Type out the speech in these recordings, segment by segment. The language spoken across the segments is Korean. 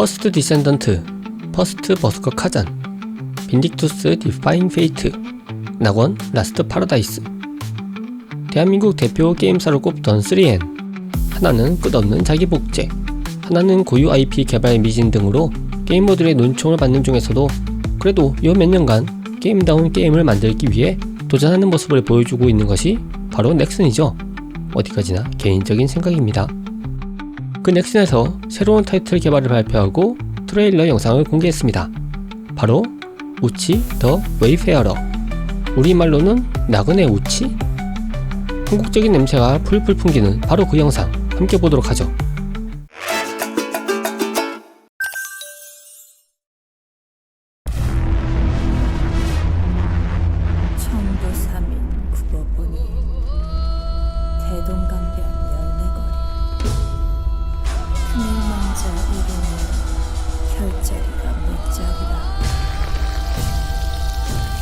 퍼스트 디센던트, 퍼스트 버스커 카잔, 빈딕투스 디파인 페이트, 낙원 라스트 파라다이스. 대한민국 대표 게임사로 꼽던 3N. 하나는 끝없는 자기 복제, 하나는 고유 IP 개발 미진 등으로 게이머들의 눈총을 받는 중에서도 그래도 요 몇 년간 게임다운 게임을 만들기 위해 도전하는 모습을 보여주고 있는 것이 바로 넥슨이죠. 어디까지나 개인적인 생각입니다. 그 넥슨에서 새로운 타이틀 개발을 발표하고 트레일러 영상을 공개했습니다. 바로 우치 더 웨이페어러 우리말로는 나그네 우치? 한국적인 냄새가 풀풀 풍기는 바로 그 영상 함께 보도록 하죠.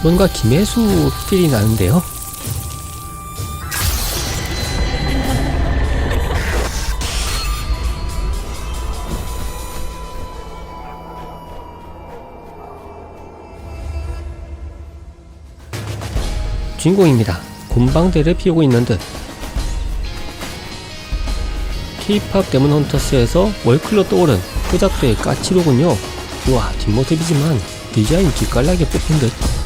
뭔가 김혜수 필이 나는데요. 주인공입니다. 곰방대를 피우고 있는 듯. K-팝 데몬 헌터스에서 월클로 떠오른 후작도의 까치로군요. 우와 뒷모습이지만 디자인 기깔나게 뽑힌 듯.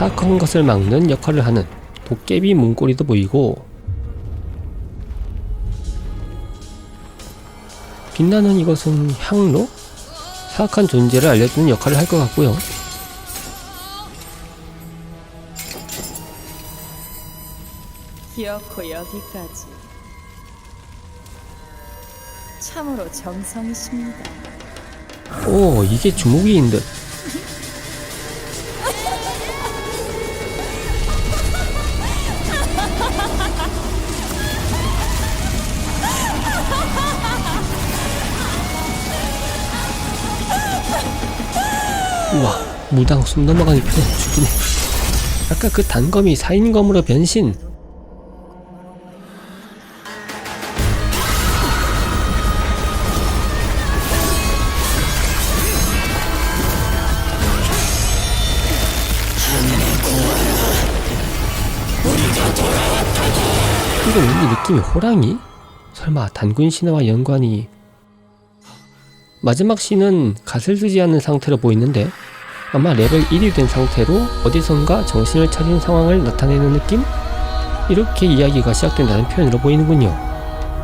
사악한 것을 막는 역할을 하는 도깨비 문고리도 보이고 빛나는 이것은 향로? 사악한 존재를 알려주는 역할을 할 것 같고요. 기어코 여기까지 참으로 정성이십니다 오 이게 주목이인 듯. 우와 무당 숨 넘어가니 편 죽이네. 아까 그 단검이 사인검으로 변신. 이거 왠지 느낌이 호랑이? 설마 단군 신화와 연관이 마지막 씬은 갓을 쓰지 않는 상태로 보이는데 아마 레벨 1이 된 상태로 어디선가 정신을 차린 상황을 나타내는 느낌? 이렇게 이야기가 시작된다는 표현으로 보이는군요.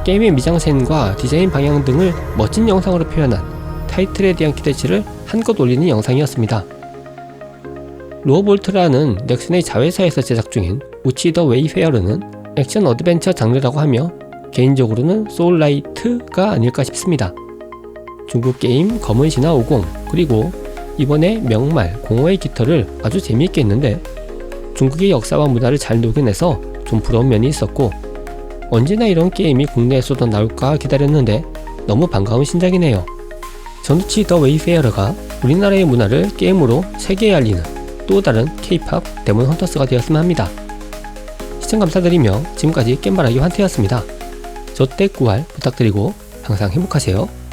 게임의 미장센과 디자인 방향 등을 멋진 영상으로 표현한 타이틀에 대한 기대치를 한껏 올리는 영상이었습니다. 로어볼트라는 넥슨의 자회사에서 제작 중인 우치 더 웨이페어르는 액션 어드벤처 장르라고 하며 개인적으로는 소울라이트가 아닐까 싶습니다. 중국 게임 검은 신화 50 그리고 이번에 명말 공허의 깃털을 아주 재미있게 했는데 중국의 역사와 문화를 잘 녹여내서 좀 부러운 면이 있었고 언제나 이런 게임이 국내에서도 나올까 기다렸는데 너무 반가운 신작이네요. 전우치 더 웨이페어러가 우리나라의 문화를 게임으로 세계에 알리는 또 다른 K-팝 데몬 헌터스가 되었으면 합니다. 시청 감사드리며 지금까지 겜바라기 환태였습니다. 저때 구할 부탁드리고 항상 행복하세요.